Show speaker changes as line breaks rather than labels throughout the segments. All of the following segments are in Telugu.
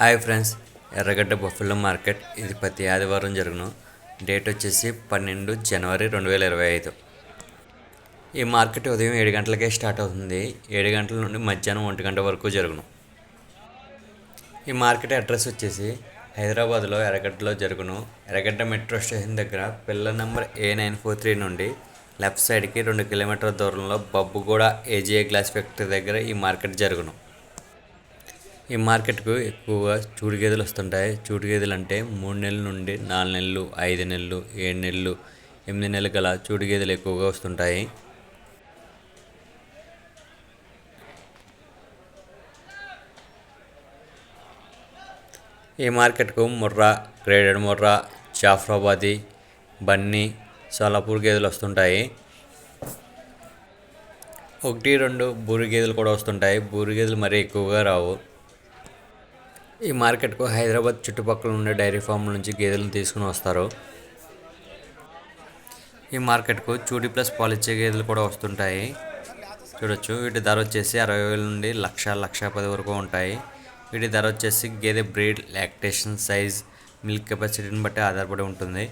Hi friends Erragadda buffalo market. ఇది ప్రతి ఆదివారం జరుగును. డేట్ వచ్చేసి పన్నెండు జనవరి రెండు వేల ఇరవై ఐదు. ఈ మార్కెట్ ఉదయం ఏడు గంటలకే స్టార్ట్ అవుతుంది. ఏడు గంటల నుండి మధ్యాహ్నం ఒంటి గంట వరకు జరుగును. ఈ మార్కెట్ అడ్రస్ వచ్చేసి హైదరాబాద్లో ఎర్రగడ్డలో జరుగును. ఎర్రగడ్డ మెట్రో స్టేషన్ దగ్గర pillar number A nine four three నుండి లెఫ్ట్ సైడ్కి రెండు కిలోమీటర్ల దూరంలో బబ్బుగూడ ఏజీఏ గ్లాస్ ఫ్యాక్టరీ దగ్గర ఈ మార్కెట్ జరుగును. ఈ మార్కెట్కు ఎక్కువగా చూడు గేదెలు వస్తుంటాయి. చూడు గేదెలు అంటే మూడు నెలల నుండి నాలుగు నెలలు ఐదు నెలలు ఏడు నెలలు ఎనిమిది నెలలు గల చూడు గేదెలు ఎక్కువగా వస్తుంటాయి. ఈ మార్కెట్కు ముర్రా గ్రేడెడ్ ముర్రా జాఫ్రాబాది బన్నీ సోలాపూర్ గేదెలు వస్తుంటాయి. ఒకటి రెండు బూరి గేదెలు కూడా వస్తుంటాయి. బూరి గేదెలు మరీ ఎక్కువగా రావు. ఈ మార్కెట్కు హైదరాబాద్ చుట్టుపక్కల ఉండే డైరీ ఫామ్ల నుంచి గేదెలను తీసుకుని వస్తారు. ఈ మార్కెట్కు చూడి ప్లస్ పాలిచ్చే గేదెలు కూడా వస్తుంటాయి. చూడొచ్చు. వీటి ధర వచ్చేసి అరవై వేల నుండి లక్ష లక్ష పది వరకు ఉంటాయి. వీటి ధర వచ్చేసి గేదె బ్రీడ్ లాక్టేషన్ సైజ్ మిల్క్ కెపాసిటీని బట్టి ఆధారపడి ఉంటుంది.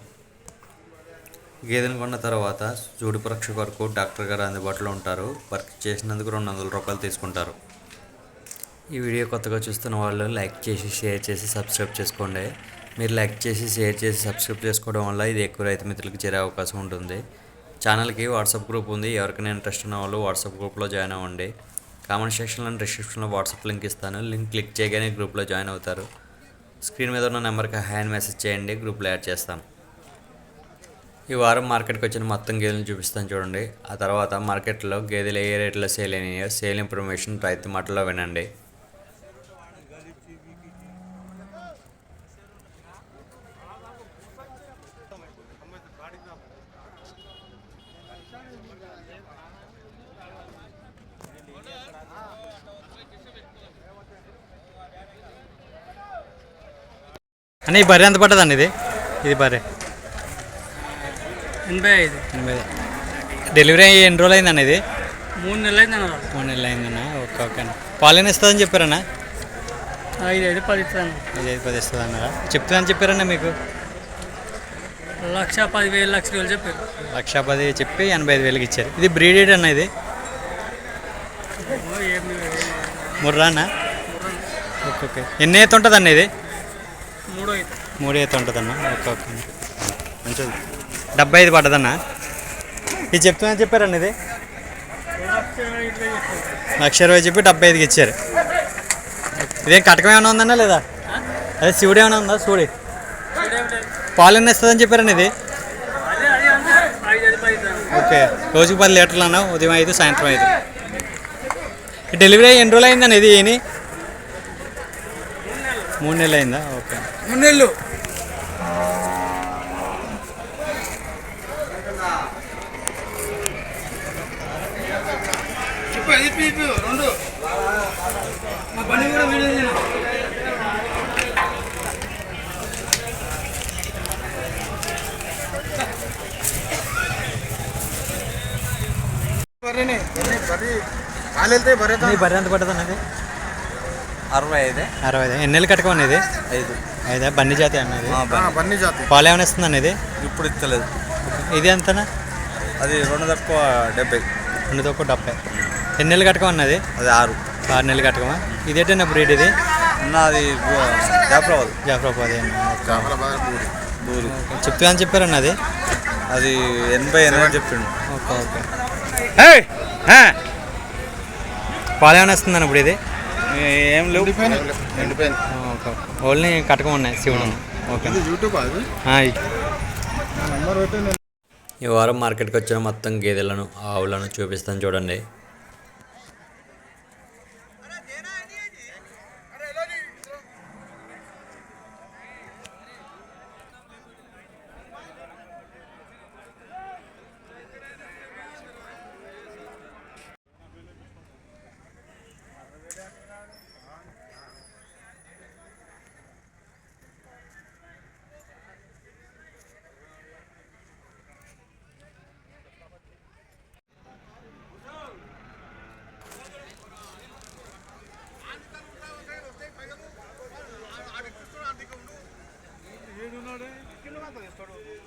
గేదెను కొన్న తర్వాత చూడు పరీక్ష వరకు డాక్టర్ గారు అందుబాటులో ఉంటారు. వర్క్ చేసినందుకు రెండు వందల రూపాయలు తీసుకుంటారు. ఈ వీడియో కొత్తగా చూస్తున్న వాళ్ళు లైక్ చేసి షేర్ చేసి సబ్స్క్రైబ్ చేసుకోండి. మీరు లైక్ చేసి షేర్ చేసి సబ్స్క్రైబ్ చేసుకోవడం వల్ల ఇది ఎక్కువ రైతు మిత్రులకు చేరే అవకాశం ఉంటుంది. ఛానల్కి వాట్సాప్ గ్రూప్ ఉంది. ఎవరికైనా ఇంట్రెస్ట్ ఉన్న వాళ్ళు వాట్సాప్ గ్రూప్లో జాయిన్ అవ్వండి. కామెంట్ సెక్షన్లో డిస్క్రిప్షన్లో వాట్సాప్ లింక్ ఇస్తాను. లింక్ క్లిక్ చేయగానే గ్రూప్లో జాయిన్ అవుతారు. స్క్రీన్ మీద ఉన్న నెంబర్కి హ్యాండ్ మెసేజ్ చేయండి. గ్రూప్లో యాడ్ చేస్తాం. ఈ వారం మార్కెట్కి వచ్చిన మొత్తం గేదెలను చూపిస్తాను చూడండి. ఆ తర్వాత మార్కెట్లో గేదెలు ఏ రేట్లో సేల్ అయినాయో సేల్ ఇన్ఫర్మేషన్ రైతు మాటల్లో వినండి.
అన్న ఈ బర్రె ఎంత పడ్డదండి ఇది? ఇది బర్రె.
ఎనభై ఐదు.
ఎనభై. డెలివరీ అయ్యి ఎన్ని రోజులు అయిందన్న ఇది?
మూడు నెలలు అయింది అన్న
మూడు నెలలు అయిందన్న. ఓకే ఓకే అన్న. పాలన ఇస్తుందని చెప్పారన్న?
ఐదు ఐదు పది ఇస్తాను.
ఐదు ఐదు పది ఇస్తుంది అన్నారా చెప్తుందని చెప్పారన్న మీకు?
లక్ష పదివేలు లక్ష వేలు చెప్పారు.
లక్ష పది చెప్పి ఎనభై ఐదు వేలకి ఇచ్చారు. ఇది బ్రీడెడ్ అన్న ఇది.
ఓ, ఏమి
ముర్రా అన్న? Okay okay. ఎన్ని ఈత ఉంటుంది అన్న ఇది?
మూడో
మూడు ఈత ఉంటుంది అన్న. Okay okay. మంచిది. డెబ్బై ఐదు పడ్డదన్న ఇది చెప్తుందని చెప్పారన్న ఇది?
లక్ష ఇరవై చెప్పారు
లక్ష ఇరవై చెప్పి డెబ్బై ఐదుకి ఇచ్చారు. ఇదేం కటకం ఏమైనా ఉందన్నా లేదా? అదే శివుడు ఏమైనా ఉందా? శివుడి పాలు ఎన్ని ఇస్తుందని చెప్పారండి ఇది ఓకే. రోజుకి పది లీటర్లు అన్న ఉదయం ఐదు సాయంత్రం ఐదు. డెలివరీ అయ్యి ఎన్ని రోజులు అయిందండి ఇది ఏని మూడు నెలలు అయిందా? ఓకే.
మూడు నెలలు. రెండు. మా బండి కూడా వీడియో తీయను.
ఈ బర్రె ఎంత పడుతుంది అది
అరవై ఐదే.
అరవై ఐదు. ఎన్ని నెలలు కట్టుకోండి ఇది
ఐదు.
ఐదా? బండి జాతి అన్నది
బన్నీ. జాతి.
పాలు ఏమైనా ఇస్తుందండి ఇది
ఇప్పుడు ఇస్తలేదు.
ఇది ఎంతనా?
అది రెండు తక్కువ డెబ్బై.
రెండు తక్కువ డెబ్బై. ఎన్ని నెలలు కట్టుకోమన్నది
అది ఆరు.
ఆరు నెలలు కట్టుకోమా ఇదేంటన్నా బ్రీడ్ ఇది?
ఉన్నది జాఫరాబాద్.
జాఫరాబాద్ చెప్తా అని చెప్పారన్న అది
అది ఎనభై ఎనభై చెప్పిండు.
Okay okay. పాలు ఏమైనా వస్తుందని ఇప్పుడు ఇది?
ఏం లేవు.
ఓకే ఓన్లీ కటకం ఉన్నాయి శివుడు ఓకే.
ఈ వారం మార్కెట్కి వచ్చిన మొత్తం గేదెలను ఆవులను చూపిస్తాను చూడండి.
తర్వాత ఇస్తాడు